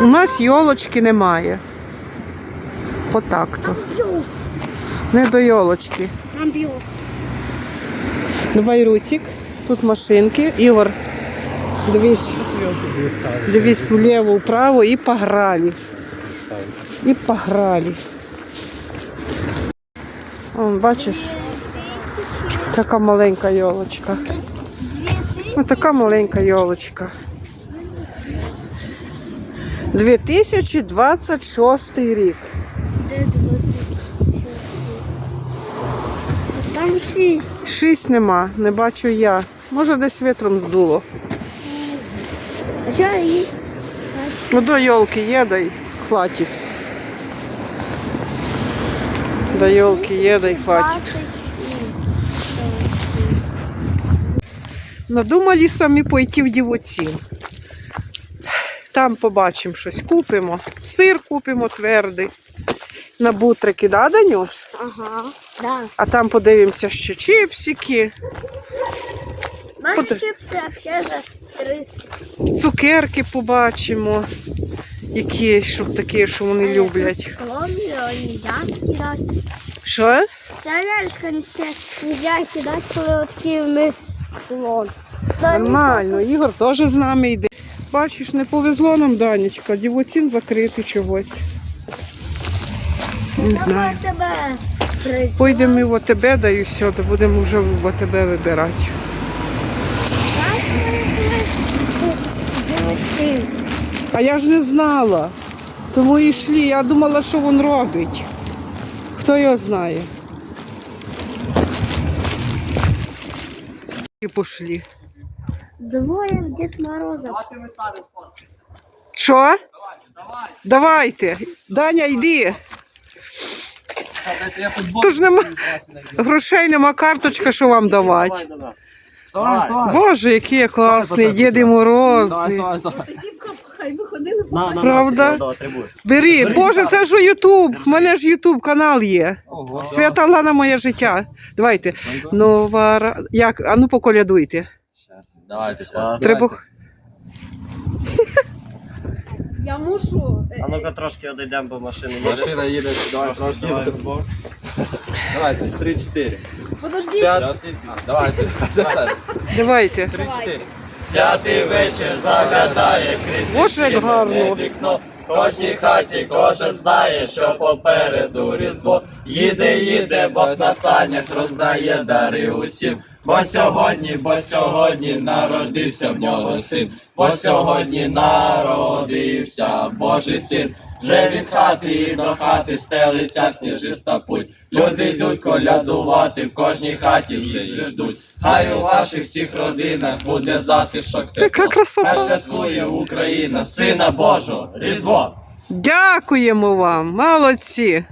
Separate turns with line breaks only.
У нас йолочки немає. Отак то. Не до йолочки. Давай рутик. Тут машинки. Ігор, дивись, дивись вліво, вправо і пограли. І пограли. Вон, бачиш, така маленька йолочка. Ось така маленька йолочка. 2026 рік.
Де 26? Там шість.
Шість нема, не бачу я. Може десь вітром здуло.
А що їх?
Ну до йолки є, дай хватить. До йолки є, дай хватить. Надумали самі пойти в дівоцін. Там побачимо щось, купимо. Сир купимо твердий. На бутрики, да, Данюш?
Ага, да.
А там подивимося ще чипсики, От-
чипси вообще за 300.
цукерки побачимо. Які, щоб такі, що вони люблять.
Колонию нельзя скидать.
Що?
Пионерская нельзя кидать, коли вниз склон.
Нормально, Ігор теж з нами йде. Бачиш, не повезло нам, Данечка, дівоцін закритий чогось. Не знаю. Пойдемо ми в ОТБ, да і все, то будемо вже в ОТБ вибирати. А я ж не знала. Тому і йшли. Я думала, що він робить. Хто його знає. І пішли.
Двоє Дід Мороза.
Що? Давайте. Даня, йди. Тож нема грошей, нема карточка, що вам давати.
Давай, давай.
Боже, які я класний,
Давай,
Діди
давай,
Морози.
давай, давай. На, на, на,
Правда?
ти, давай.
Бери, Боже, це ж Ютуб. У мене ж Ютуб канал є.
Ого.
Свята Лана моє життя. Давайте. Нова ра- як? А ну поколядуйте.
Давайте, щас.
Треба.
Я мушу. е,
А ну-ка трошки одійдемо, бо машини не
Машина їде, давай, трошки. Давайте, 3-4.
Подожди.
Давайте,
Давайте.
3-4.
Святий вечір заглядає крізь
Боже, як гарно.
вікно. Кожній хаті кожен знає, що попереду різдво. Їде, їде, Бог на санях роздає дари усім. Бо сьогодні, бо сьогодні народився в нього син. Бо сьогодні народився Божий син. Вже від хати і до хати стелиться сніжиста путь. Люди йдуть колядувати, в кожній хаті вже ждуть. Хай у ваших всіх родинах буде затишок тепло. Хай святкує Україна, Сина Божого, Різдво!
Дякуємо вам, молодці.